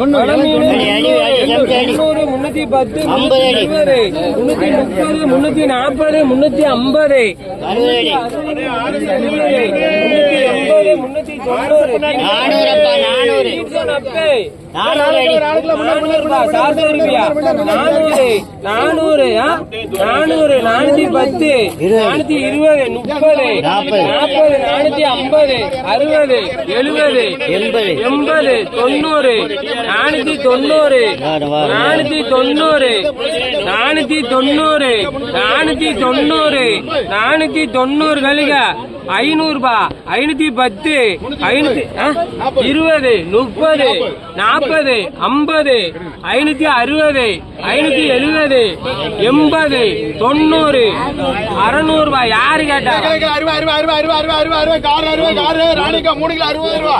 முன்னூறு முன்னூத்தி பத்து முன்னூத்தி முன்னூத்தி முப்பது முன்னூத்தி நாற்பது முன்னூத்தி ஐம்பது முன்னூத்தி தொண்ணூறு நானூறு. நானூறு நானூறு நானூத்தி பத்து நானூத்தி இருபது முப்பது நாற்பது. நானூத்தி ஐம்பது அறுபது எழுபது எண்பது. எண்பது தொண்ணூறு நானூத்தி தொண்ணூறு. நானூத்தி தொண்ணூறு நானூத்தி தொண்ணூறு நானூத்தி தொண்ணூறு நானூத்தி தொண்ணூறு கழுக ஐநூறு ரூபா ஐநூத்தி பத்து ஐநூத்தி? இருபது முப்பது நாற்பது ஐம்பது ஐநூத்தி அறுபது ஐநூத்தி எழுபது எண்பது தொண்ணூறு. அறுநூறு ரூபாய். யாரு கேட்டா? அறுபது அறுபது அறுபது அறுபது அறுபது அறுபது கார் அறுபது கார் ராணிக்கா மூணு கிலோ அறுபது ரூபா.